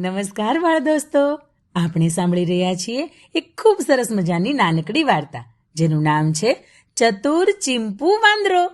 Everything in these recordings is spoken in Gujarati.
નમસ્કાર બાળ દોસ્તો. આપણે સાંભળી રહ્યા છીએ એક ખૂબ સરસ મજાની નાનકડી વાર્તા, જેનું નામ છે ચતુર ચિંપુ વાંદરો.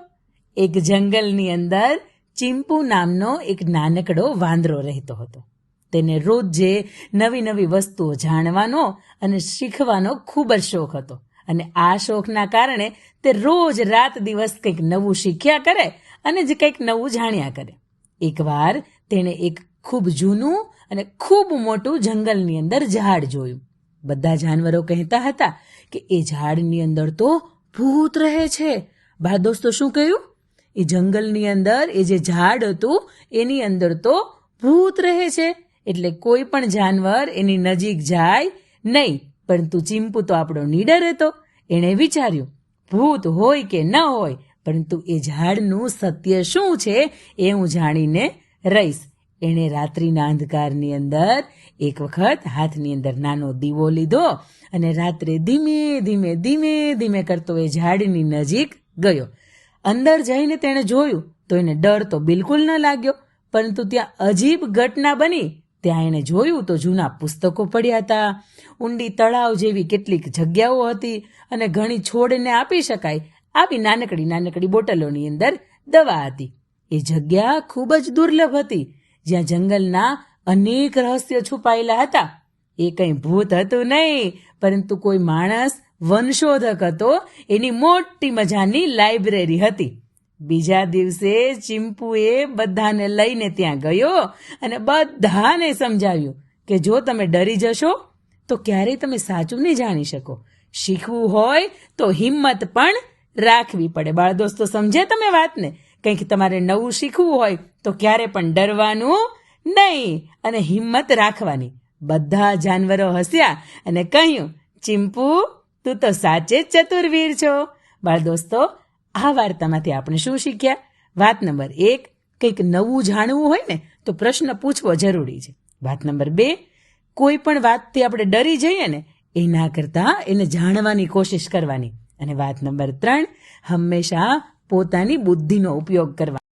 એક જંગલની અંદર ચિંપુ નામનો એક નાનકડો વાંદરો રહેતો હતો. તેને રોજે નવી નવી વસ્તુઓ જાણવાનો અને શીખવાનો ખૂબ જ શોખ હતો. અને આ શોખના કારણે તે રોજ રાત દિવસ કંઈક નવું શીખ્યા કરે અને જે કંઈક નવું જાણ્યા કરે. એકવાર તેણે એક ખૂબ જૂનું અને ખૂબ મોટું જંગલની અંદર ઝાડ જોયું. બધા જાનવરો કહેતા હતા કે એ ઝાડની અંદર તો ભૂત રહે છે. બા, દોસ્તો, શું કહ્યું? એ જંગલની અંદર, એ જે ઝાડ હતું, એની અંદર તો ભૂત રહે છે. એટલે કોઈ પણ જાનવર એની નજીક જાય નહીં. પરંતુ ચીંપુ તો આપણો નીડર હતો. એણે વિચાર્યું, ભૂત હોય કે ન હોય, પરંતુ એ ઝાડનું સત્ય શું છે એ હું જાણીને રહીશ. એણે રાત્રિના અંધકારની અંદર એક વખત હાથની અંદર નાનો દીવો લીધો અને રાત્રે ધીમે ધીમે ધીમે ધીમે કરતો એ ઝાડની નજીક ગયો. અંદર જઈને તેણે જોયું તો એને ડર તો બિલકુલ ન લાગ્યો, પરંતુ ત્યાં અજીબ ઘટના બની. ત્યાં એણે જોયું તો જૂના પુસ્તકો પડ્યા હતા. ઊંડી તળાવ જેવી કેટલીક જગ્યાઓ હતી અને ઘણી છોડને આપી શકાય આવી નાનકડી નાનકડી બોટલોની અંદર દવા હતી. એ જગ્યા ખૂબ જ દુર્લભ હતી. જ્યાં જંગલના અનેક રહસ્યો છુપાયેલા હતા. એ કંઈ ભૂત હતું નહીં, પરંતુ કોઈ માણસ વનશોધક હતો, એની મોટી મજાની લાઇબ્રેરી હતી. બીજા દિવસે ચિમ્પુએ બધાને લઈને ત્યાં ગયો અને બધાને સમજાવ્યું કે જો તમે ડરી જશો, તો ક્યારેય તમે સાચું નહીં જાણી શકો. શીખવું હોય તો હિંમત પણ રાખવી પડે. બાળ દોસ્તો સમજે તમે વાતને? કંઈક તમારે નવું શીખવું હોય તો ક્યારે પણ ડરવાનું નહીં અને હિંમત રાખવાની. બધા જાનવરો હસ્યા અને કહ્યું, ચિંપુ, તું તો સાચે જ ચતુરવીર છો. બાળ દોસ્તો, આ વાર્તામાંથી આપણે શું શીખ્યા? વાત નંબર એક, કંઈક નવું જાણવું હોય ને તો પ્રશ્ન પૂછવો જરૂરી છે. વાત નંબર બે, કોઈ પણ વાતથી આપણે ડરી જઈએ ને એ ના કરતાં એને જાણવાની કોશિશ કરવાની. અને વાત નંબર ત્રણ, હંમેશા પોતાની બુદ્ધિનો ઉપયોગ કરવા.